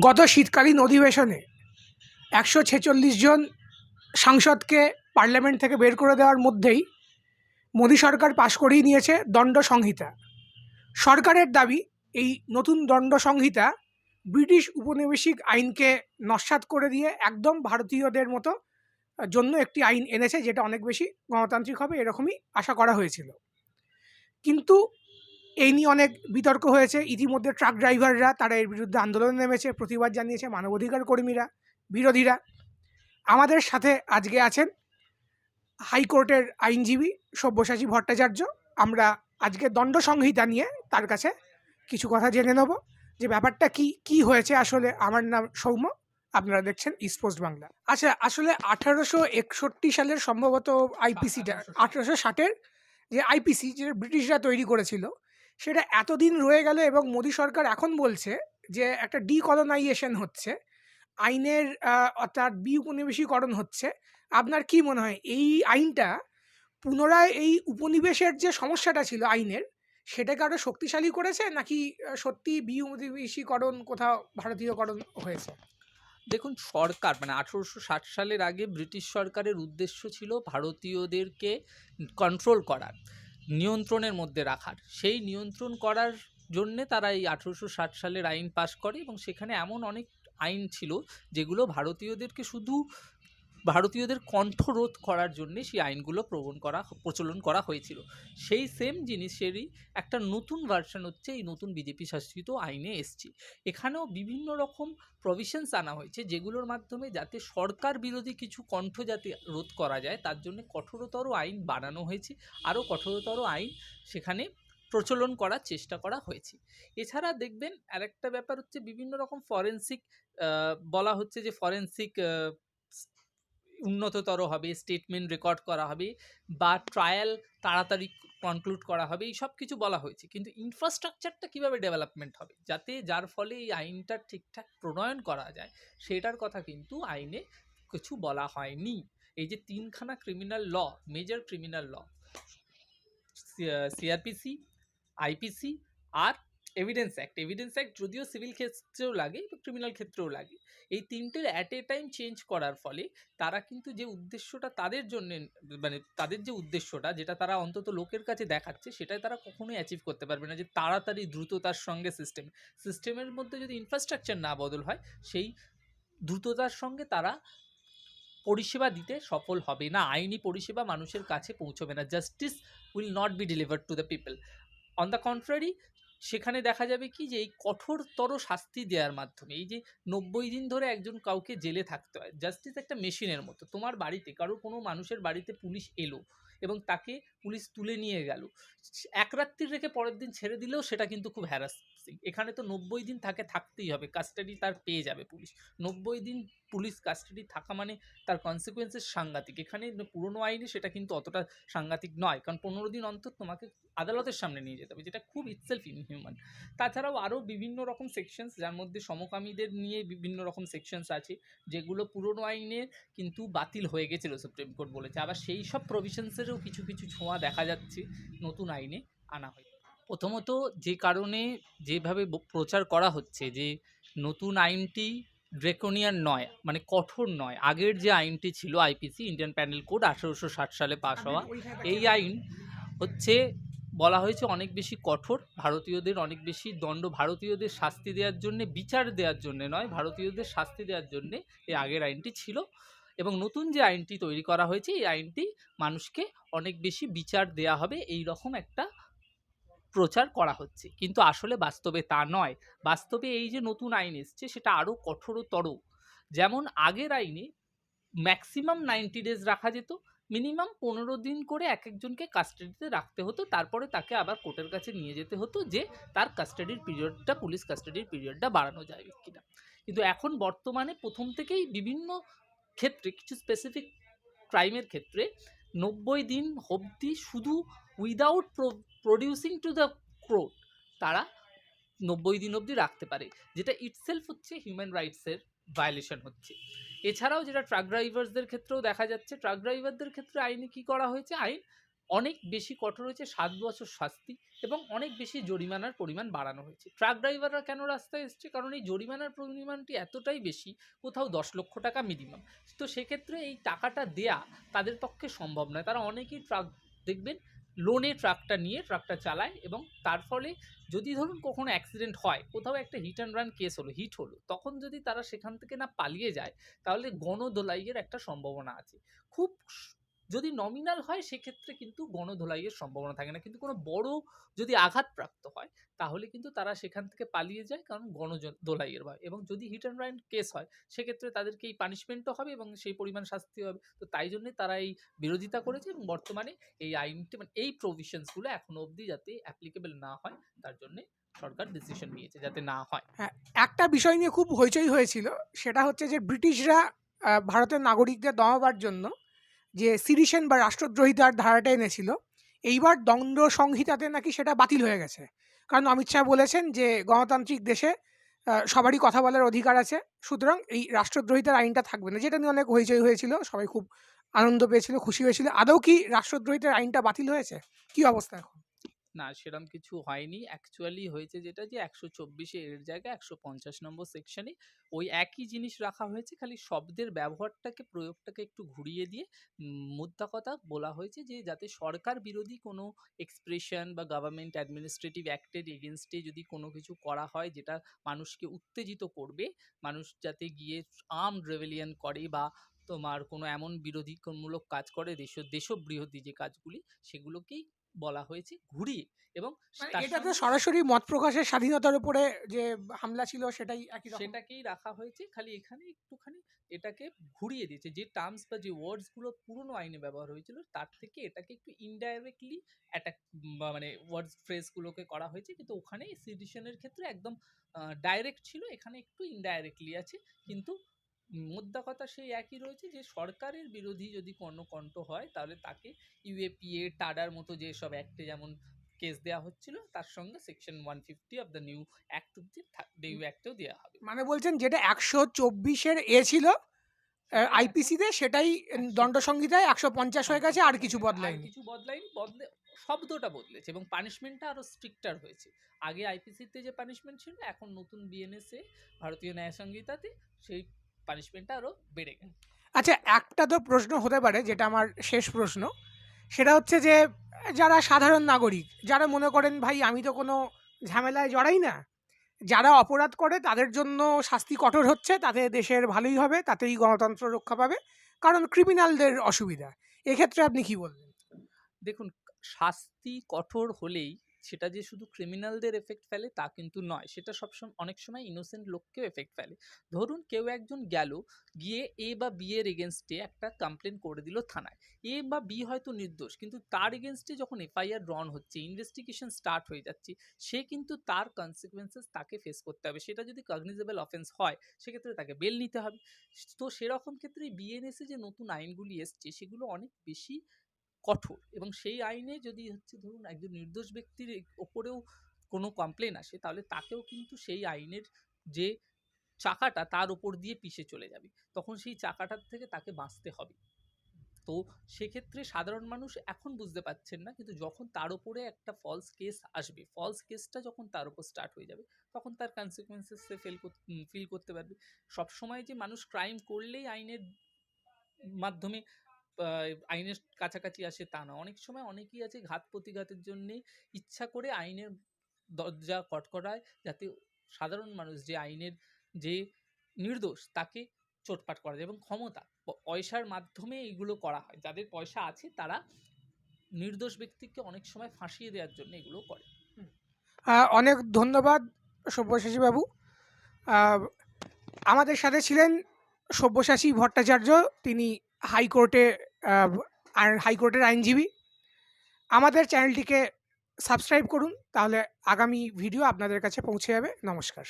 গত শীতকালীন অধিবেশনে একশো ছেচল্লিশ জন সাংসদকে পার্লামেন্ট থেকে বের করে দেওয়ার মধ্যেই মোদী সরকার পাশ করিয়ে নিয়েছে দণ্ড সংহিতা। সরকারের দাবি, এই নতুন দণ্ড সংহিতা ব্রিটিশ উপনিবেশিক আইনকে নস্যাৎ করে দিয়ে একদম ভারতীয়দের মতো জন্য একটি আইন এনেছে, যেটা অনেক বেশি গণতান্ত্রিক হবে, এরকমই আশা করা হয়েছিল। কিন্তু এই নিয়ে অনেক বিতর্ক হয়েছে। ইতিমধ্যে ট্রাক ড্রাইভাররা তারা এর বিরুদ্ধে আন্দোলনে নেমেছে প্রতিবাদ জানিয়েছে মানবাধিকার কর্মীরা বিরোধীরা। আমাদের সাথে আজকে আছেন হাইকোর্টের আইনজীবী সব্যসাচী ভট্টাচার্য। আমরা আজকে দণ্ড সংহিতা নিয়ে তার কাছে কিছু কথা জেনে নেব। যে ব্যাপারটা কি কি হয়েছে আসলে? আমার নাম সৌম্য আপনারা দেখছেন ইস্ট পোস্ট বাংলা আচ্ছা আসলে আঠারোশো একষট্টি সালের সম্ভবত আইপিসিটা আঠারোশো ষাটের যে আইপিসি যেটা ব্রিটিশরা তৈরি করেছিল সেটা এতদিন রয়ে গেল এবং মোদী সরকার এখন বলছে যে একটা ডিকলোনাইজেশন হচ্ছে। আইনের অর্থাৎ বিউপনিবেশীকরণ হচ্ছে। আপনার কি মনে হয়? এই আইনটা পুনরায় এই উপনিবেশের যে সমস্যাটা ছিল আইনের, সেটাকে আরও শক্তিশালী করেছে নাকি সত্যি বিউপনিবেশীকরণ কোথাও ভারতীয়করণ হয়েছে? দেখুন, সরকার মানে আঠেরোশো ষাট সালের আগে ব্রিটিশ সরকারের উদ্দেশ্য ছিল ভারতীয়দেরকে কন্ট্রোল করার। নিয়ন্ত্রণের মধ্যে রাখার। সেই নিয়ন্ত্রণ করার জন্যে তারা এই আঠেরোশো ষাট সালের আইন পাশ করে এবং সেখানে এমন অনেক আইন ছিল যেগুলো ভারতীয়দেরকে শুধু ভারতীয়দের কণ্ঠরোধ করার জন্যে সেই আইনগুলো প্রবণ করা, প্রচলন করা হয়েছিল। সেই সেম জিনিসেরই একটা নতুন ভার্সন হচ্ছে এই নতুন বিজেপি শাসিত আইনে এসছে। এখানেও বিভিন্ন রকম প্রভিশনস আনা হয়েছে যেগুলোর মাধ্যমে যাতে সরকার বিরোধী কিছু কণ্ঠ যাতে রোধ করা যায়, তার জন্য কঠোরতর আইন বানানো হয়েছে। আরও কঠোরতর আইন সেখানে প্রচলন করার চেষ্টা করা হয়েছে। এছাড়া দেখবেন আরেকটা ব্যাপার হচ্ছে বিভিন্ন রকম ফরেন্সিক বলা হচ্ছে যে ফরেন্সিক উন্নততর হবে স্টেটমেন্ট রেকর্ড করা হবে বা ট্রায়াল তাড়াতাড়ি কনক্লুড করা হবে, এই সব কিছু বলা হয়েছে। কিন্তু ইনফ্রাস্ট্রাকচারটা কীভাবে ডেভেলপমেন্ট হবে? যাতে যার ফলে এই আইনটা ঠিকঠাক প্রণয়ন করা যায়, সেটার কথা কিন্তু আইনে কিছু বলা হয়নি। এই যে তিনখানা criminal law major criminal law CrPC IPC আর এভিডেন্স অ্যাক্ট এভিডেন্স অ্যাক্ট যদিও সিভিল ক্ষেত্রেও লাগে এবং ক্রিমিনাল ক্ষেত্রেও লাগে। এই তিনটের অ্যাট এ টাইম চেঞ্জ করার ফলে তারা কিন্তু যে উদ্দেশ্যটা তাদের জন্য মানে তাদের যে উদ্দেশ্যটা, যেটা তারা অন্তত লোকের কাছে দেখাচ্ছে, সেটাই তারা কখনোই অ্যাচিভ করতে পারবে না যে তাড়াতাড়ি দ্রুততার সঙ্গে সিস্টেম সিস্টেমের মধ্যে যদি ইনফ্রাস্ট্রাকচার না বদল হয়, সেই দ্রুততার সঙ্গে তারা পরিষেবা দিতে সফল হবে না। আইনি পরিষেবা মানুষের কাছে পৌঁছবে না। Justice will not be delivered to the people on the contrary সেখানে দেখা যাবে কি যে, এই কঠোরতর শাস্তি দেওয়ার মাধ্যমে, এই যে নব্বই দিন ধরে একজন কাউকে জেলে থাকতে হয় জাস্টিস একটা মেশিনের মতো। তোমার বাড়িতে কারও কোনো মানুষের বাড়িতে পুলিশ এলো এবং তাকে পুলিশ তুলে নিয়ে গেল, এক রাত্রি রেখে পরের দিন ছেড়ে দিলেও সেটা কিন্তু খুব হ্যারাসিং এখানে তো নব্বই দিন তাকে থাকতেই হবে। কাস্টাডি তার পেয়ে যাবে পুলিশ। নব্বই দিন পুলিশ কাস্টাডি থাকা মানে তার কনসিকুয়েন্সেস সাংঘাতিক। এখানে পুরনো আইনে সেটা কিন্তু অতটা সাংঘাতিক নয়। কারণ পনেরো দিন অন্তর তোমাকে আদালতের সামনে নিয়ে যেতে হবে, যেটা খুব ইটসেলফ ইনহিউম্যান তাছাড়াও আরও বিভিন্ন রকম সেকশনস যার মধ্যে সমকামীদের নিয়ে বিভিন্ন রকম সেকশনস আছে, যেগুলো পুরনো আইনের কিন্তু বাতিল হয়ে গেছিল সুপ্রিম কোর্ট বলেছে। আবার সেই সব প্রভিশনসেরও কিছু কিছু ছোঁয়া দেখা যাচ্ছে নতুন আইনে আনা হয় প্রথমত যে কারণে যেভাবে প্রচার করা হচ্ছে যে নতুন আইনটি ড্রেকোনিয়ান নয় মানে কঠোর নয়। আগের যে আইনটি ছিল আইপিসি ইন্ডিয়ান প্যানেল কোড আঠেরোশো ষাট সালে পাশ হওয়া এই আইন হচ্ছে বলা হয়েছে অনেক বেশি কঠোর ভারতীয়দের অনেক বেশি দণ্ড ভারতীয়দের শাস্তি দেওয়ার জন্য বিচার দেওয়ার জন্য নয় ভারতীয়দের শাস্তি দেওয়ার জন্যে এই আগের আইনটি ছিল। এবং নতুন যে আইনটি তৈরি করা হয়েছে এই আইনটি মানুষকে অনেক বেশি বিচার দেয়া হবে এই রকম একটা প্রচার করা হচ্ছে। কিন্তু আসলে বাস্তবে তা নয়। বাস্তবে এই যে নতুন আইন এসছে, সেটা আরও কঠোরতর। যেমন আগের আইনে ম্যাক্সিমাম নাইনটি ডেজ রাখা যেত মিনিমাম পনেরো দিন করে এক একজনকে কাস্টাডিতে রাখতে হতো। তারপরে তাকে আবার কোর্টের কাছে নিয়ে যেতে হতো যে তার কাস্টাডির পিরিয়ডটা পুলিশ কাস্টাডির পিরিয়ডটা বাড়ানো যায় কিনা। কিন্তু এখন বর্তমানে প্রথম থেকেই বিভিন্ন ক্ষেত্রে, কিছু স্পেসিফিক ক্রাইমের ক্ষেত্রে নব্বই দিন অবধি শুধু without producing to the court তারা নব্বই দিন অবধি রাখতে পারে, যেটা ইটসেলফ হচ্ছে হিউম্যান রাইটসের ভায়োলেশন হচ্ছে। এছাড়াও যেটা ট্রাক ড্রাইভার্সদের ক্ষেত্রেও দেখা যাচ্ছে ট্রাক ড্রাইভারদের ক্ষেত্রে আইনে কি করা হয়েছে? আইন অনেক বেশি কঠোর হয়েছে, সাত বছর শাস্তি এবং অনেক বেশি জরিমানার পরিমাণ বাড়ানো হয়েছে। ট্রাক ড্রাইভাররা কেন রাস্তায় এসছে? কারণ এই জরিমানার পরিমাণটি এতটাই বেশি, কোথাও দশ লক্ষ টাকা মিনিমাম তো সেক্ষেত্রে এই টাকাটা দেয়া তাদের পক্ষে সম্ভব নয়। তারা অনেকেই ট্রাক দেখবেন লোনে ট্রাকটা নিয়ে ট্রাকটা চালায় এবং তার ফলে যদি ধরুন কখনো অ্যাক্সিডেন্ট হয়, কোথাও একটা হিট অ্যান্ড রান কেস হলো হিট হলো, তখন যদি তারা সেখান থেকে না পালিয়ে যায়, তাহলে গণদোলাইয়ের একটা সম্ভাবনা আছে। খুব যদি নমিনাল হয়, সেক্ষেত্রে কিন্তু গণধোলাইয়ের সম্ভাবনা থাকে না। কিন্তু কোনো বড় যদি আঘাতপ্রাপ্ত হয়, তাহলে কিন্তু তারা সেখান থেকে পালিয়ে যায়, কারণ গণদোলাইয়ের ভয়। এবং যদি হিট অ্যান্ড রান কেস হয়, সেক্ষেত্রে তাদেরকে এই পানিশমেন্টও হবে এবং সেই পরিমাণ শাস্তি হবে। তো তাই জন্যে তারা এই বিরোধিতা করেছে এবং বর্তমানে এই আইনটি মানে এই প্রভিশনসগুলো এখনও অবধি যাতে অ্যাপ্লিকেবল না হয়, তার জন্যে সরকার ডিসিশন নিয়েছে যাতে না হয়। একটা বিষয় নিয়ে খুব হইচই হয়েছিল, সেটা হচ্ছে যে ব্রিটিশরা ভারতের নাগরিকদের দমাবার জন্য যে সিরিশন বা রাষ্ট্রদ্রোহিতার ধারাটা এনেছিল, এইবার দ্বন্দ্ব সংহিতাতে নাকি সেটা বাতিল হয়ে গেছে। কারণ অমিত শাহ বলেছেন যে গণতান্ত্রিক দেশে সবারই কথা বলার অধিকার আছে। সুতরাং এই রাষ্ট্রদ্রোহিতার আইনটা থাকবে না। যেটা নিয়ে অনেক হইচই হয়েছিল, সবাই খুব আনন্দ পেয়েছিল, খুশি হয়েছিল। আদৌ কি রাষ্ট্রদ্রোহিতার আইনটা বাতিল হয়েছে? কি অবস্থা এখন? না সেরকম কিছু হয়নি। অ্যাকচুয়ালি হয়েছে যেটা যে, একশো চব্বিশে এর জায়গায় একশো পঞ্চাশ নম্বর সেকশনে ওই একই জিনিস রাখা হয়েছে, খালি শব্দের ব্যবহারটাকে, প্রয়োগটাকে একটু ঘুরিয়ে দিয়ে মুদ্রা কথা বলা হয়েছে যে, যাতে সরকার বিরোধী কোনো এক্সপ্রেশন বা গভর্নমেন্ট অ্যাডমিনিস্ট্রেটিভ অ্যাক্টের এগেনস্টে যদি কোনো কিছু করা হয়, যেটা মানুষকে উত্তেজিত করবে, মানুষ যাতে গিয়ে আর্ম রেভেলিয়ন করে বা তোমার কোনো এমন বিরোধীমূলক কাজ করে, দেশ দেশবৃহতী যে কাজগুলি, সেগুলোকেই বলা হয়েছে ঘুরিয়ে এবং মানে সরাসরি মত প্রকাশের স্বাধীনতার উপরে যে হামলা ছিল সেটাই একই রকম। সেটাকেই রাখা হয়েছে খালি এখানে একটুখানি এটাকে ঘুরিয়ে দিয়েছে। যে টার্মস বা যে ওয়ার্ডসগুলো পুরনো আইনে ব্যবহার হয়েছিল তার থেকে এটাকে একটু ইনডাইরেক্টলি অ্যাটাক মানে ওয়ার্ডস ফ্রেজ গুলোকে করা হয়েছে। কিন্তু ওখানে সিডিশনের ক্ষেত্রে একদম ডাইরেক্ট ছিল এখানে একটু ইনডাইরেক্টলি আছে। কিন্তু মোদ্দা কথা সেই একই রয়েছে যে সরকারের বিরোধী যদি কোনো কণ্ঠ হয় তাহলে তাকে ইউএপিএ টাডার মতো যে সব অ্যাক্টে যেমন কেস দেওয়া হচ্ছিল তার সঙ্গে section one fifty of the new act অব্দি নিউ অ্যাক্টেও দেওয়া হবে। মানে বলছেন যেটা একশো চব্বিশের এ ছিল আইপিসিতে সেটাই দণ্ড সংহিতায় একশো পঞ্চাশ হয়ে গেছে আর কিছু বদলায়নি। কিছু বদলায়নি বদলে শব্দটা বদলেছে এবং পানিশমেন্টটা আরও স্ট্রিক্টার হয়েছে। আগে আইপিসিতে যে পানিশমেন্ট ছিল এখন নতুন বিএনএসএ ভারতীয় ন্যায় সংহিতাতে সেই পানিশমেন্টটা আরও বেড়ে গেছে আচ্ছা একটা তো প্রশ্ন হতে পারে যেটা আমার শেষ প্রশ্ন। সেটা হচ্ছে যে যারা সাধারণ নাগরিক যারা মনে করেন ভাই আমি তো কোনো ঝামেলায় জড়াই না। যারা অপরাধ করে তাদের জন্য শাস্তি কঠোর হচ্ছে তাতে দেশের ভালোই হবে তাতেই গণতন্ত্র রক্ষা পাবে কারণ ক্রিমিনালদের অসুবিধা। এক্ষেত্রে আপনি কি বলবেন? দেখুন শাস্তি কঠোর হলেই সেটা যে শুধু ক্রিমিনালদের এফেক্ট ফেলে তা কিন্তু নয়। সেটা সবসময় অনেক সময় ইনোসেন্ট লোককেও এফেক্ট ফেলে। ধরুন কেউ একজন গেল, গিয়ে এ বা বি এর এগেনস্টে একটা কমপ্লেন করে দিল থানায়। এ বা বি হয়তো নির্দোষ, কিন্তু তার এগেনস্টে যখন এফআইআর ড্রন হচ্ছে ইনভেস্টিগেশন স্টার্ট হয়ে যাচ্ছে, সে কিন্তু তার কনসিকুয়েন্সেস তাকে ফেস করতে হবে। সেটা যদি কগনিজেবল অফেন্স হয়, সেক্ষেত্রে তাকে বেল নিতে হবে। তো সেরকম ক্ষেত্রে বিএনএসে যে নতুন আইনগুলি এসছে, সেগুলো অনেক বেশি কঠোর এবং সেই আইনে যদি হচ্ছে ধরুন একজন নির্দোষ ব্যক্তির ওপরেও কোনো কমপ্লেন আসে, তাহলে তাকেও কিন্তু সেই আইনের যে চাকাটা তার উপর দিয়ে পিষে চলে যাবে। তখন সেই চাকাটার থেকে তাকে বাঁচতে হবে। তো সেক্ষেত্রে সাধারণ মানুষ এখন বুঝতে পারছেন না, কিন্তু যখন তার উপরে একটা ফলস কেস আসবে ফলস কেসটা যখন তার উপর স্টার্ট হয়ে যাবে, তখন তার কনসিকুয়েন্সেস ফেল ফিল করতে পারবে। সবসময় যে মানুষ ক্রাইম করলেই আইনের মাধ্যমে আইনের কাছাকাছি আসে তা না। অনেক সময় অনেকেই আছে ঘাত প্রতিঘাতের জন্যে ইচ্ছা করে আইনের দরজা কটকটায় যাতে সাধারণ মানুষ যে আইনের যে নির্দোষ তাকে চোটপাট করা যায় এবং ক্ষমতা পয়সার মাধ্যমে এইগুলো করা হয়। যাদের পয়সা আছে তারা নির্দোষ ব্যক্তিকে অনেক সময় ফাঁসিয়ে দেওয়ার জন্য এগুলো করে। অনেক ধন্যবাদ সব্যসাচী বাবু। আমাদের সাথে ছিলেন সব্যসাচী ভট্টাচার্য। তিনি হাইকোর্টে হাইকোর্টের আইনজীবী, আমাদের চ্যানেলটিকে সাবস্ক্রাইব করুন, তাহলে আগামী ভিডিও আপনাদের কাছে পৌঁছে যাবে। নমস্কার।